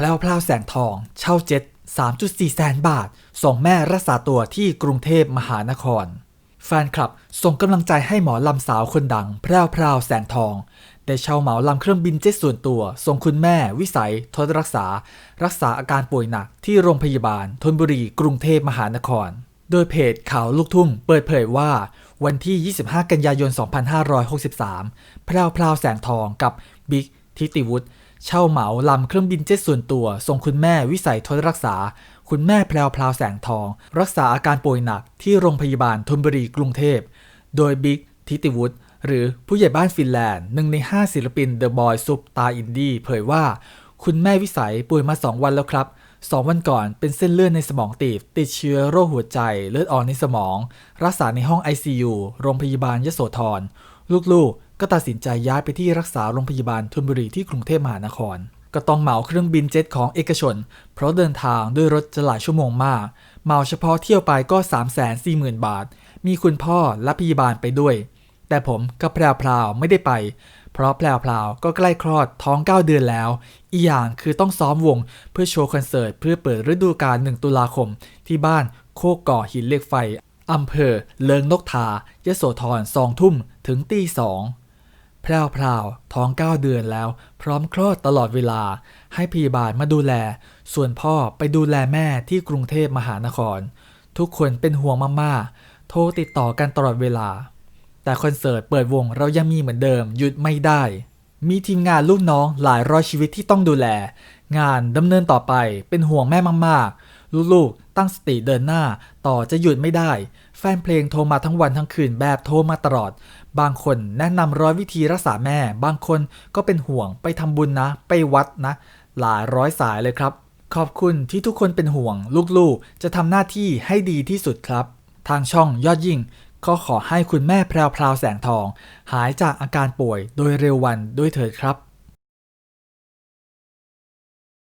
พรวพราวแสงทอง เช่าเจ็ต3.4 แสนบาท ส่งแม่รักษาตัวที่กรุงเทพมหานคร แฟนคลับส่งกำลังใจให้หมอลำสาวคนดัง แพรวพราวแสงทอง ได้เช่าเหมาลำเครื่องบินเจ็ตส่วนตัว ส่งคุณแม่วิสัย ทดรักษา รักษาอาการป่วยหนักที่โรงพยาบาลธนบุรีกรุงเทพมหานคร โดยเพจข่าวลูกทุ่งเปิดเผยว่า วันที่ 25 กันยายน 2563 แพรวพราวแสงทองกับบิ๊กทิติวุฒิ เช่าเหมาลำเครื่องบินเจ็ตส่วนตัว ส่งคุณแม่วิสัยทดรักษา คุณแม่แพรวพราวแสงทอง รักษาอาการป่วยหนักที่โรงพยาบาลธนบุรีกรุงเทพ โดยบิ๊กทิติวุฒิหรือผู้ใหญ่บ้านฟินแลนด์หนึ่งใน 5 ศิลปินเดอะบอยซุปตาอินดี้เผยว่า คุณแม่วิสัยป่วยมา 2 วันแล้วครับ 2 วันก่อนเป็นเส้นเลือดในสมองตีบ ติดเชื้อโรคหัวใจเลือดออกในสมอง รักษาในห้อง ICU โรงพยาบาลยโสธรลูกๆ ก็ตัดสินใจย้ายไปที่รักษาโรงพยาบาลธนบุรีที่กรุงเทพมหานคร ก็ต้องเหมาเครื่องบินเจ็ตของเอกชน เพราะเดินทางด้วยรถจะหลายชั่วโมงมาก เหมาเฉพาะเที่ยวไปก็ 3 4 0 0 0 0 บาท มีคุณพ่อและพยาบาลไปด้วย แต่ผมกับแพรวพราวไม่ได้ไป เพราะแพรวพราวก็ใกล้คลอดท้อง 9 เดือนแล้ว อีกอย่างคือต้องซ้อมวงเพื่อโชว์คอนเสิร์ตเพื่อเปิดฤดูกาล1ตุลาคม ที่บ้านโคกก่อหินเล็กไฟอำเภอเลิงนกทายโสธรสองทุ่มถึงตีสอง แพรวพราท้อง 9 เดือนแล้ว พร้อมคลอดตลอดเวลา ให้พยาบาลมาดูแล ส่วนพ่อไปดูแลแม่ที่กรุงเทพมหานคร ทุกคนเป็นห่วงมากๆ โทรติดต่อกันตลอดเวลา แต่คอนเสิร์ตเปิดวงเรายังมีเหมือนเดิมหยุดไม่ได้ มีทีมงานลูกน้องหลายร้อยชีวิตที่ต้องดูแล งานดำเนินต่อไปเป็นห่วงแม่มากๆ ลูกๆ ตั้งสติเดินหน้าต่อจะหยุดไม่ได้แฟนเพลงโทรมาทั้งวันทั้งคืนแบบโทรมาตลอด บางคนแนะนำร้อยวิธีรักษาแม่ บางคนก็เป็นห่วงไปทำบุญนะ ไปวัดนะ หลายร้อยสายเลยครับ ขอบคุณที่ทุกคนเป็นห่วง ลูกๆ จะทำหน้าที่ให้ดีที่สุดครับ ทางช่องยอดยิ่ง ก็ขอให้คุณแม่แพรวพราวแสงทอง หายจากอาการป่วยโดยเร็ววันด้วยเถิดครับ